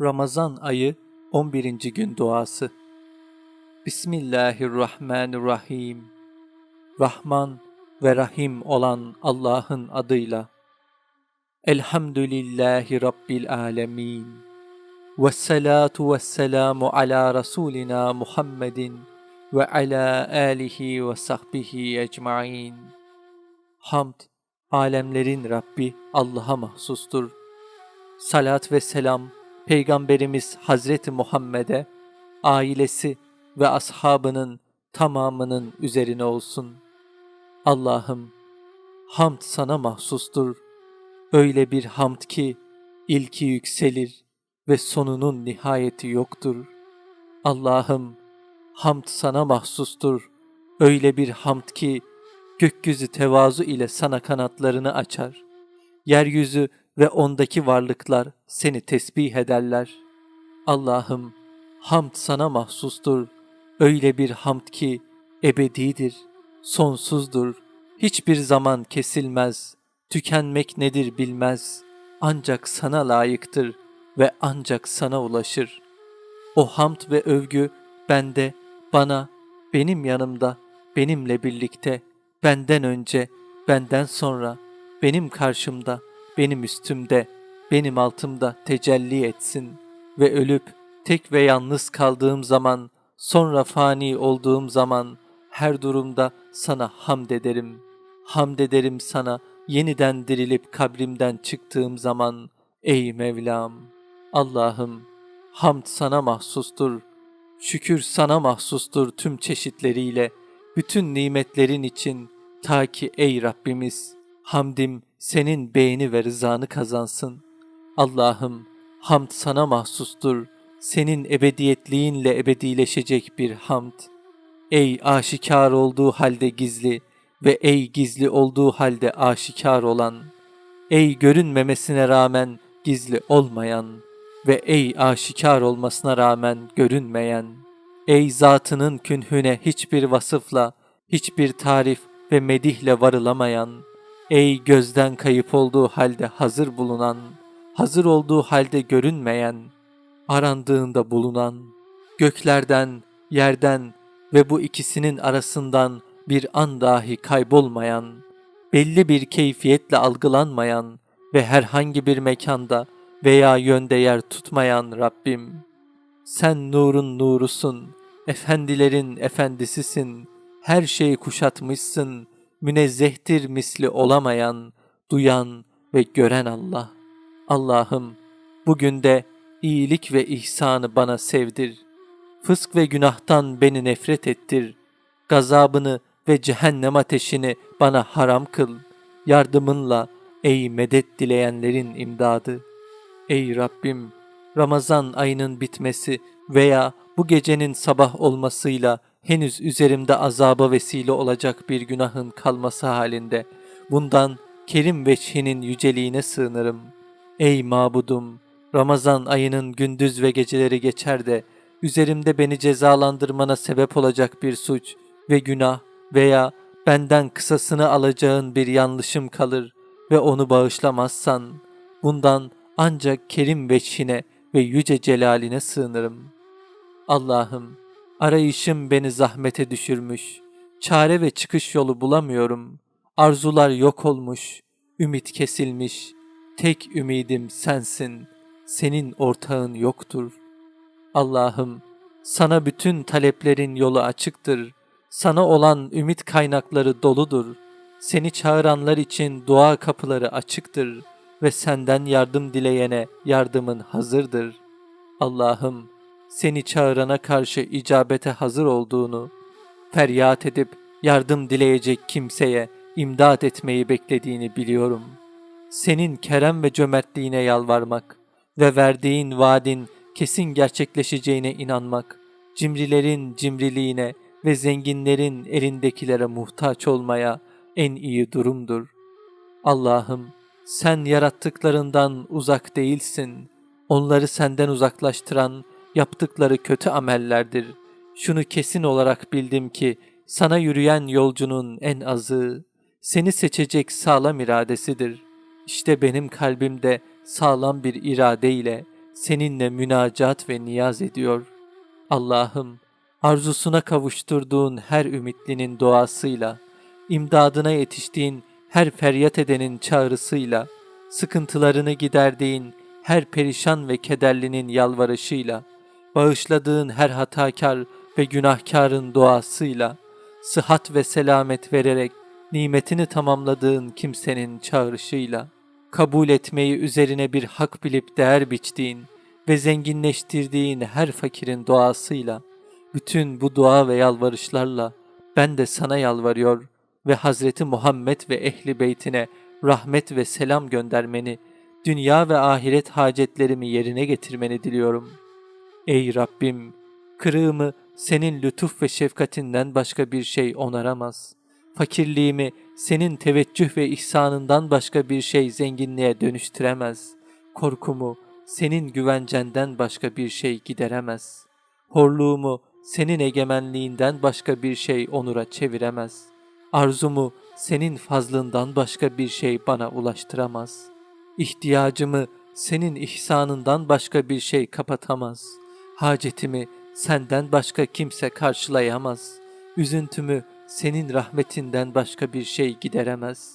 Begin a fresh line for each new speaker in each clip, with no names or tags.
Ramazan ayı 11. gün duası. Bismillahirrahmanirrahim. Rahman ve Rahim olan Allah'ın adıyla. Elhamdülillahi Rabbil alemin. Vessalatu vesselamu ala Resulina Muhammedin ve ala alihi ve sahbihi ecmain. Hamd, alemlerin Rabbi Allah'a mahsustur. Salat ve selam, Peygamberimiz Hazreti Muhammed'e, ailesi ve ashabının tamamının üzerine olsun. Allah'ım, hamd sana mahsustur. Öyle bir hamd ki ilki yükselir ve sonunun nihayeti yoktur. Allah'ım, hamd sana mahsustur. Öyle bir hamd ki gökyüzü tevazu ile sana kanatlarını açar. Yeryüzü ve ondaki varlıklar seni tesbih ederler. Allah'ım hamd sana mahsustur. Öyle bir hamd ki ebedidir, sonsuzdur, hiçbir zaman kesilmez, tükenmek nedir bilmez. Ancak sana layıktır ve ancak sana ulaşır. O hamd ve övgü bende, bana, benim yanımda, benimle birlikte, benden önce, benden sonra, benim karşımda, benim üstümde, benim altımda tecelli etsin ve ölüp tek ve yalnız kaldığım zaman, sonra fani olduğum zaman her durumda sana hamd ederim. Hamd ederim sana yeniden dirilip kabrimden çıktığım zaman ey Mevlam. Allah'ım hamd sana mahsustur. Şükür sana mahsustur tüm çeşitleriyle, bütün nimetlerin için ta ki ey Rabbimiz hamdim senin beğeni ve rızanı kazansın. Allah'ım hamd sana mahsustur. Senin ebediyetliğinle ebedileşecek bir hamd. Ey aşikar olduğu halde gizli ve ey gizli olduğu halde aşikar olan. Ey görünmemesine rağmen gizli olmayan ve ey aşikar olmasına rağmen görünmeyen. Ey zatının künhüne hiçbir vasıfla, hiçbir tarif ve medihle varılamayan.'' Ey gözden kayıp olduğu halde hazır bulunan, hazır olduğu halde görünmeyen, arandığında bulunan, göklerden, yerden ve bu ikisinin arasından bir an dahi kaybolmayan, belli bir keyfiyetle algılanmayan ve herhangi bir mekanda veya yönde yer tutmayan Rabbim. Sen nurun nurusun, efendilerin efendisisin, her şeyi kuşatmışsın, münezzehtir misli olamayan, duyan ve gören Allah. Allah'ım bugün de iyilik ve ihsanı bana sevdir. Fısk ve günahtan beni nefret ettir. Gazabını ve cehennem ateşini bana haram kıl. Yardımınla ey medet dileyenlerin imdadı. Ey Rabbim Ramazan ayının bitmesi veya bu gecenin sabah olmasıyla henüz üzerimde azaba vesile olacak bir günahın kalması halinde bundan kerim veçhinin yüceliğine sığınırım. Ey mabudum! Ramazan ayının gündüz ve geceleri geçer de üzerimde beni cezalandırmana sebep olacak bir suç ve günah veya benden kısasını alacağın bir yanlışım kalır ve onu bağışlamazsan bundan ancak kerim veçhine ve yüce celaline sığınırım. Allah'ım Arayışım beni zahmete düşürmüş. Çare ve çıkış yolu bulamıyorum. Arzular yok olmuş. Ümit kesilmiş. Tek ümidim sensin. Senin ortağın yoktur. Allah'ım sana bütün taleplerin yolu açıktır. Sana olan ümit kaynakları doludur. Seni çağıranlar için dua kapıları açıktır ve senden yardım dileyene yardımın hazırdır. Allah'ım seni çağırana karşı icabete hazır olduğunu, feryat edip yardım dileyecek kimseye imdad etmeyi beklediğini biliyorum. Senin kerem ve cömertliğine yalvarmak ve verdiğin vaadin kesin gerçekleşeceğine inanmak, cimrilerin cimriliğine ve zenginlerin elindekilere muhtaç olmaya en iyi durumdur. Allah'ım sen yarattıklarından uzak değilsin. Onları senden uzaklaştıran yaptıkları kötü amellerdir. Şunu kesin olarak bildim ki sana yürüyen yolcunun en azı seni seçecek sağlam iradesidir. İşte benim kalbimde sağlam bir irade ile seninle münacat ve niyaz ediyor. Allah'ım arzusuna kavuşturduğun her ümitlinin duasıyla, imdadına yetiştiğin her feryat edenin çağrısıyla, sıkıntılarını giderdiğin her perişan ve kederlinin yalvarışıyla, bağışladığın her hatakar ve günahkarın duasıyla, sıhhat ve selamet vererek nimetini tamamladığın kimsenin çağrışıyla, kabul etmeyi üzerine bir hak bilip değer biçtiğin ve zenginleştirdiğin her fakirin duasıyla, bütün bu dua ve yalvarışlarla ben de sana yalvarıyor ve Hazreti Muhammed ve ehli beytine rahmet ve selam göndermeni, dünya ve ahiret hacetlerimi yerine getirmeni diliyorum. Ey Rabbim, kırığımı senin lütuf ve şefkatinden başka bir şey onaramaz. Fakirliğimi senin teveccüh ve ihsanından başka bir şey zenginliğe dönüştüremez. Korkumu senin güvencenden başka bir şey gideremez. Horluğumu senin egemenliğinden başka bir şey onura çeviremez. Arzumu senin fazlından başka bir şey bana ulaştıramaz. İhtiyacımı senin ihsanından başka bir şey kapatamaz. Hacetimi senden başka kimse karşılayamaz. Üzüntümü senin rahmetinden başka bir şey gideremez.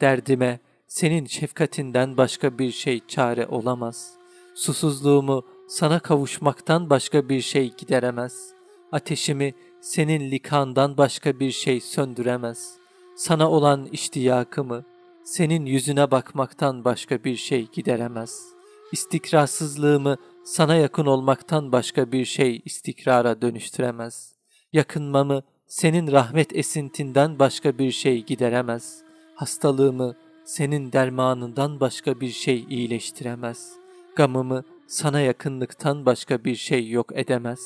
Derdime senin şefkatinden başka bir şey çare olamaz. Susuzluğumu sana kavuşmaktan başka bir şey gideremez. Ateşimi senin likandan başka bir şey söndüremez. Sana olan iştiyakımı senin yüzüne bakmaktan başka bir şey gideremez. İstikrarsızlığımı sana yakın olmaktan başka bir şey istikrara dönüştüremez. Yakınmamı senin rahmet esintinden başka bir şey gideremez. Hastalığımı senin dermanından başka bir şey iyileştiremez. Gamımı sana yakınlıktan başka bir şey yok edemez.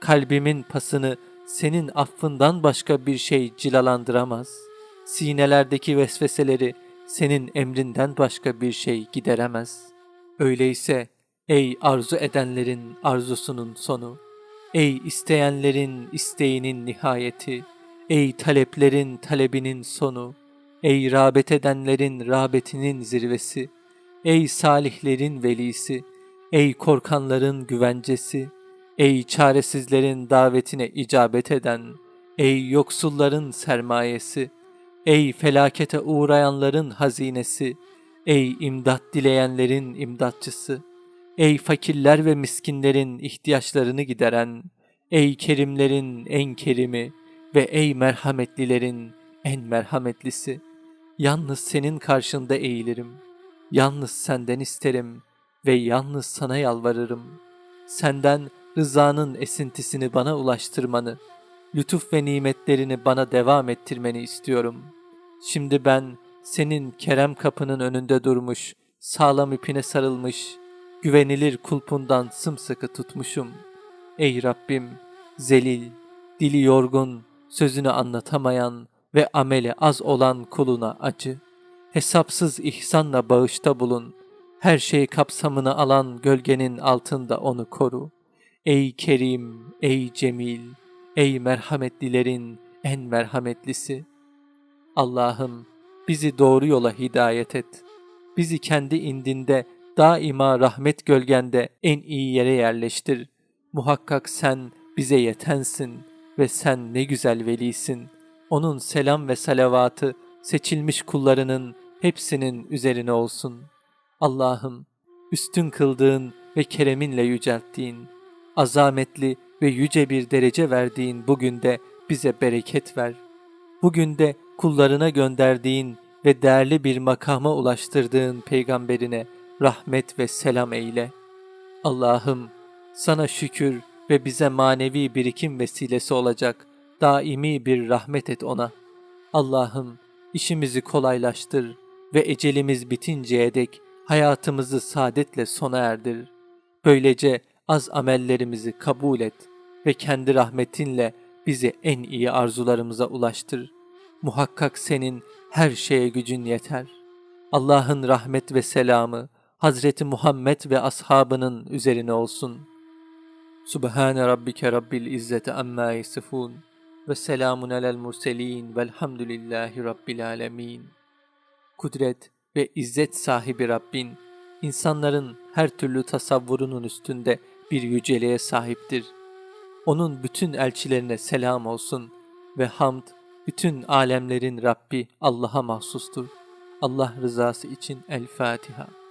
Kalbimin pasını senin affından başka bir şey cilalandıramaz. Sinelerdeki vesveseleri senin emrinden başka bir şey gideremez. Öyleyse ey arzu edenlerin arzusunun sonu, ey isteyenlerin isteğinin nihayeti, ey taleplerin talebinin sonu, ey rağbet edenlerin rağbetinin zirvesi, ey salihlerin velisi, ey korkanların güvencesi, ey çaresizlerin davetine icabet eden, ey yoksulların sermayesi, ey felakete uğrayanların hazinesi, ey imdat dileyenlerin imdatçısı, ey fakirler ve miskinlerin ihtiyaçlarını gideren, ey kerimlerin en kerimi ve ey merhametlilerin en merhametlisi. Yalnız senin karşında eğilirim, yalnız senden isterim ve yalnız sana yalvarırım. Senden rızanın esintisini bana ulaştırmanı, lütuf ve nimetlerini bana devam ettirmeni istiyorum. Şimdi ben senin kerem kapının önünde durmuş, sağlam ipine sarılmış, güvenilir kulpundan sımsıkı tutmuşum. Ey Rabbim, zelil, dili yorgun, sözünü anlatamayan ve ameli az olan kuluna acı. Hesapsız ihsanla bağışta bulun. Her şey kapsamını alan gölgenin altında onu koru. Ey Kerim, ey Cemil, ey merhametlilerin en merhametlisi. Allah'ım bizi doğru yola hidayet et. Bizi kendi indinde daima rahmet gölgende en iyi yere yerleştir. Muhakkak sen bize yetensin ve sen ne güzel velisin. Onun selam ve salavatı seçilmiş kullarının hepsinin üzerine olsun. Allah'ım üstün kıldığın ve kereminle yücelttiğin, azametli ve yüce bir derece verdiğin bugün de bize bereket ver. Bugün de kullarına gönderdiğin ve değerli bir makama ulaştırdığın peygamberine rahmet ve selam eyle. Allah'ım sana şükür ve bize manevi birikim vesilesi olacak daimi bir rahmet et ona. Allah'ım işimizi kolaylaştır ve ecelimiz bitinceye dek hayatımızı saadetle sona erdir. Böylece az amellerimizi kabul et ve kendi rahmetinle bizi en iyi arzularımıza ulaştır. Muhakkak senin her şeye gücün yeter. Allah'ın rahmet ve selamı Hazreti Muhammed ve ashabının üzerine olsun. Subhane rabbike rabbil izzeti amma yasifun ve selamun alel murselin velhamdülillahi rabbil alemin. Kudret ve izzet sahibi Rabbin insanların her türlü tasavvurunun üstünde bir yüceliğe sahiptir. Onun bütün elçilerine selam olsun ve hamd bütün alemlerin Rabbi Allah'a mahsustur. Allah rızası için El Fatiha.